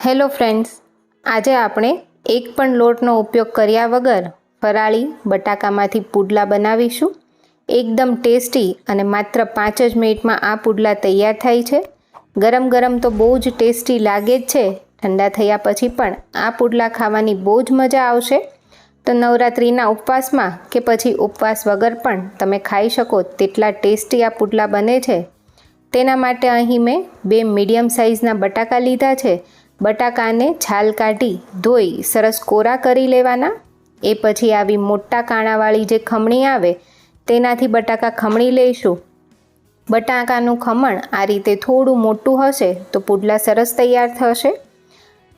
Hello friends, આજે આપણે એક પણ લોટનો ઉપયોગ કર્યા વગર ફરાળી બટાકામાંથી પુડલા બનાવીશું. એકદમ ટેસ્ટી અને માત્ર પાંચ જ મિનિટમાં આ પુડલા તૈયાર થાય છે. ગરમ ગરમ તો બહુ જ ટેસ્ટી લાગે જ છે. ઠંડા થયા પછી પણ આ પુડલા ખાવાની બહુ જ મજા આવશે. તો નવરાત્રિના ઉપવાસમાં કે પછી ઉપવાસ વગર પણ તમે ખાઈ શકો તેટલા ટેસ્ટી આ પુડલા બને છે. તેના માટે અહીં મેં બે મીડિયમ સાઇઝના બટાકા લીધા છે. બટાકાને છાલ કાઢી ધોઈ સરસ કોરા કરી લેવાના. એ પછી આવી મોટા કાણાવાળી જે ખમણી આવે, તેનાથી બટાકા ખમણી લઈશું. બટાકાનું ખમણ આ રીતે થોડું મોટું હશે તો પુડલા સરસ તૈયાર થશે.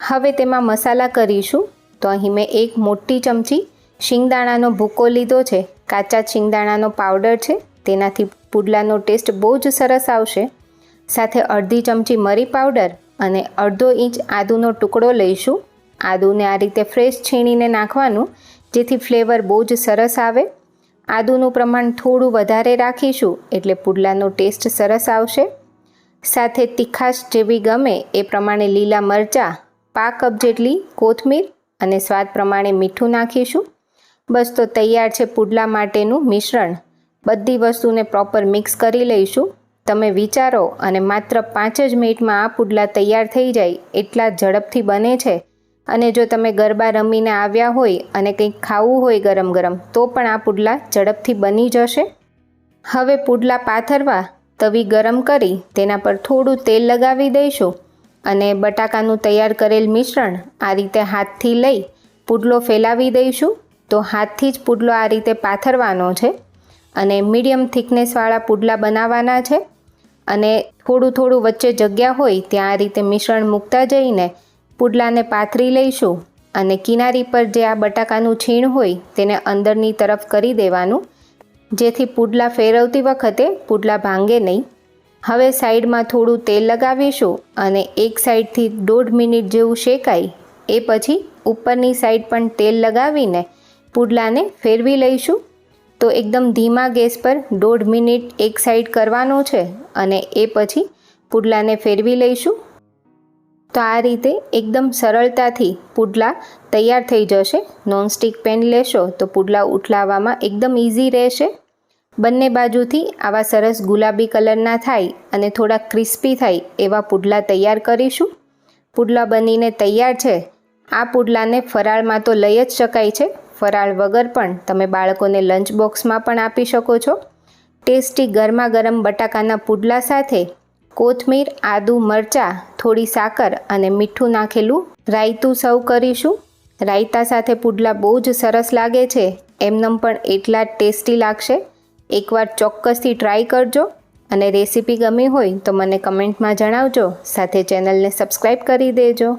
હવે તેમાં મસાલા કરીશું. તો અહીં મેં એક મોટી ચમચી શિંગદાણાનો ભૂકો લીધો છે. કાચા શિંગદાણાનો પાવડર છે. તેનાથી પુડલાનો ટેસ્ટ બહુ જ સરસ આવશે. સાથે અડધી ચમચી મરી પાવડર અને અડધો ઇંચ આદુનો ટુકડો લઈશું. આદુને આ રીતે ફ્રેશ છીણીને નાખવાનું, જેથી ફ્લેવર બહુ જ સરસ આવે. આદુનું પ્રમાણ થોડું વધારે રાખીશું, એટલે પુડલાનો ટેસ્ટ સરસ આવશે. સાથે તીખાશ જેવી ગમે એ પ્રમાણે લીલા મરચાં પા કપ જેટલી કોથમીર અને સ્વાદ પ્રમાણે મીઠું નાખીશું. બસ તો તૈયાર છે પુડલા માટેનું મિશ્રણ. બધી વસ્તુને પ્રોપર મિક્સ કરી લઈશું. તમે વિચારો અને માત્ર પાંચ જ મિનિટમાં આ પુડલા તૈયાર થઈ જાય એટલા ઝડપથી બને છે. અને જો તમે ગરબા રમીને આવ્યા હોય અને કંઈક ખાવું હોય ગરમ ગરમ, તો પણ આ પુડલા ઝડપથી બની જશે. હવે પુડલા પાથરવા, તવી ગરમ કરી તેના પર થોડું તેલ લગાવી દઈશું અને બટાકાનું તૈયાર કરેલ મિશ્રણ આ રીતે હાથથી લઈ પુડલો ફેલાવી દઈશું. તો હાથથી જ પુડલો આ રીતે પાથરવાનો છે અને મીડિયમ થિકનેસવાળા પુડલા બનાવવાના છે. અને થોડું થોડું વચ્ચે જગ્યા હોય ત્યાં આ રીતે મિશ્રણ મૂકતા જઈને પુડલાને પાથરી લઈશું અને કિનારી પર જે આ બટાકાનું છીણ હોય તેને અંદરની તરફ કરી દેવાનું. જેથી પુડલા ફેરવતી વખતે પુડલા ભાંગે નહીં. હવે સાઈડમાં થોડું તેલ લગાવીશું અને એક સાઈડથી દોઢ મિનિટ જેવું શેકાય. એ પછી ઉપરની સાઈડ પણ તેલ લગાવીને પુડલાને ફેરવી લઈશું. તો એકદમ ધીમા ગેસ પર દોઢ મિનિટ એક સાઈડ કરવાનો છે અને એ પછી પુડલાને ફેરવી લઈશું. તો આ રીતે એકદમ સરળતાથી પુડલા તૈયાર થઈ જશે. નોનસ્ટિક પેન લેશો તો પુડલા ઉઠલાવવામાં એકદમ ઇઝી રહેશે. બંને બાજુથી આવા સરસ ગુલાબી કલરના થાય અને થોડા ક્રિસ્પી થાય એવા પુડલા તૈયાર કરીશું. પુડલા બનીને તૈયાર છે. આ પુડલાને ફરાળમાં તો લઈ જ શકાય છે. ફરાળ વગર પણ તમે બાળકોને લંચ બોક્સમાં પણ આપી શકો છો. ટેસ્ટી ગરમા ગરમ બટાકાના પુડલા સાથે કોથમીર, આદુ, મરચાં, થોડી સાકર અને મીઠું નાખેલું રાયતું સર્વ કરીશું. રાયતા સાથે પુડલા બહુ જ સરસ લાગે છે. એમનેમ પણ એટલા જ ટેસ્ટી લાગશે. એકવાર ચોક્કસથી ટ્રાય કરજો અને રેસીપી ગમી હોય તો મને કમેન્ટમાં જણાવજો. સાથે ચેનલને સબસ્ક્રાઈબ કરી દેજો.